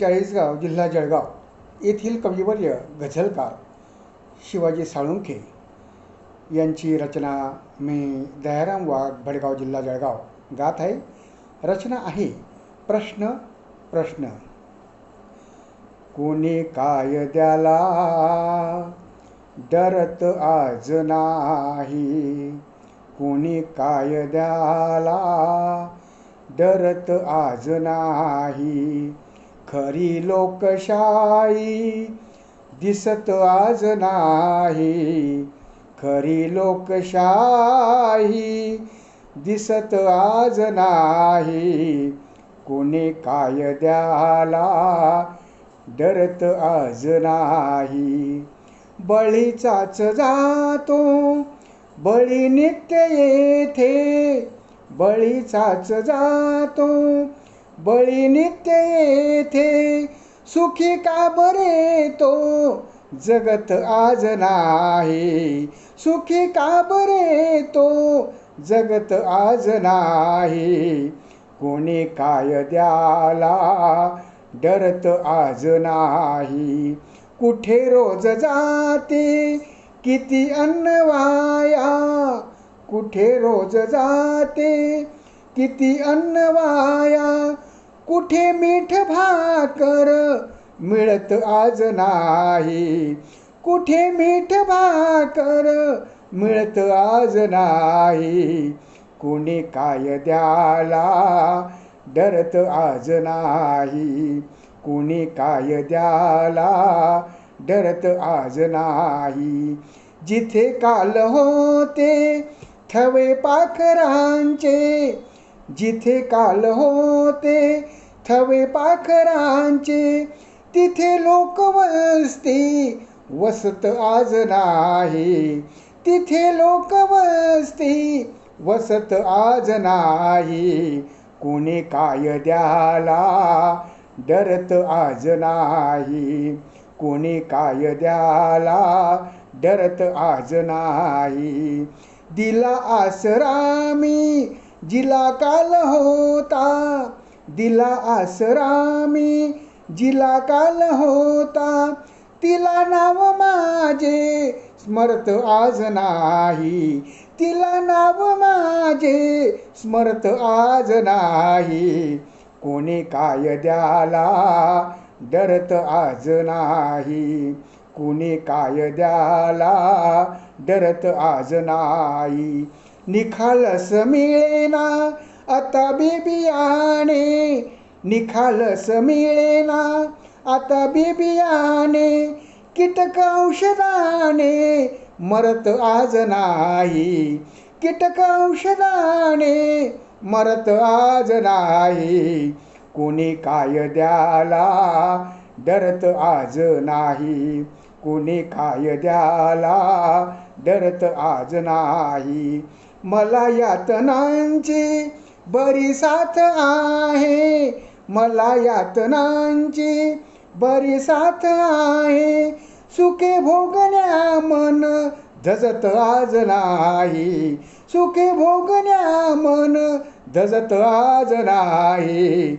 चाळीसगाव जिल्हा जळगाव येथील कविवर्य गझलकार शिवाजी साळुंखे यांची रचना मी दयाराम वाघ भडगाव जिल्हा जळगाव गात आहे. रचना आहे प्रश्न प्रश्न. कोणी काय द्याला? डरत आज नाही. कोणी काय द्याला? डरत आज नाही. खरी लोकशाही दिसत आज नाही. खरी लोकशाही दिसत आज नाही. कोणी कायद्याला डरत आज नाही. बळीचाच जातो बळी नित्य येथे. बळीचाच जातो बळी नित्य येथे. सुखी का बरे तो? जगत आज नाही. सुखी का बरे तो? जगत आज नाही. कोणी काय द्याला? डरत आज नाही. कुठे रोज जाते? किती अन्न वाया? कुठे रोज जाते? किती अन्न वाया? कुठे मीठ भाकर मिळत आज नाही? कुठे मीठ भाकर मिळत आज नाही? कोणी कायद्याला डरत आज नाही? कोणी कायद्याला डरत आज नाही? जिथे काल होते थवे पाखरांचे जिथे काल होते थवे पाखरांचे तिथे लोक वस्ती वसत आज नाही. तिथे लोक वसती वसत आज नाही. कोणी काय द्याला डरत आज नाही. कोणी काय द्याला डरत आज नाही. दिला आसरा मी जिला काल होता दिला आसरा मी. जिला काल होता तिला नाव माझे. स्मरत आज नाही तिला नाव माझे. स्मरत आज नाही कोणी काय द्याला? डरत आज नाही कोणी कायद्याला डरत आज नाही. निखालस मिळेना आता बिबियाने निखालस मिळेना आता बिबियाने कीटक औषधाने मरत आज नाही. कीटक औषधाने मरत आज नाही. कोणी कायद्याला डरत आज नाही. कोणी कायद्याला डरत आज नाही. मला यातनांची बरी साथ आहे. मला यातनांची बरी साथ आहे. सुखे भोगण्या मन धजत आज नाही. सुखे भोगण्या मन धजत आज नाही.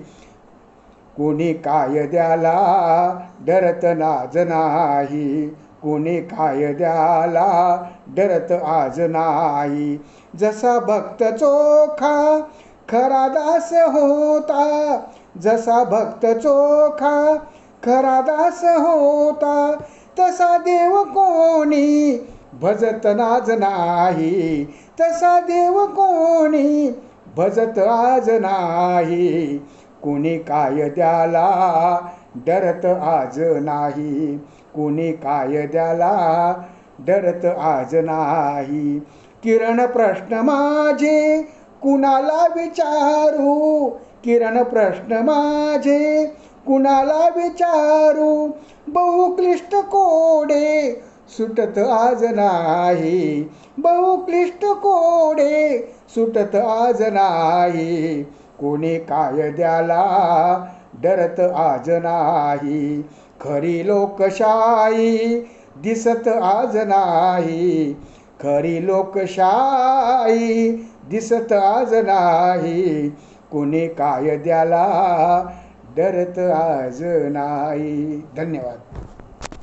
कोणी कायद्याला डरत नाज नाही. कोणी कायद्याला डरत आज नाही. जसा भक्त चोखा खरा दास होता. जसा भक्त चोखा खरा दास होता. तसा देव कोणी भजत नाज नाही. तसा देव कोणी भजत आज नाही. कोणी कायद्याला डरत आज नाही. कोणी कायद्याला डरत आज नाही. किरण प्रश्न माझे कुणाला विचारू? किरण प्रश्न माझे कुणाला विचारू? बहुक्लिष्ट कोडे सुटत आज नाही. बहुक्लिष्ट कोडे सुटत आज नाही. कोणी काय द्याला? डरत आज नाही. खरी लोकशाही दिसत आज नाही. खरी लोकशाही दिसत आज नाही. कोणी कायद्याला डरत आज नाही. धन्यवाद.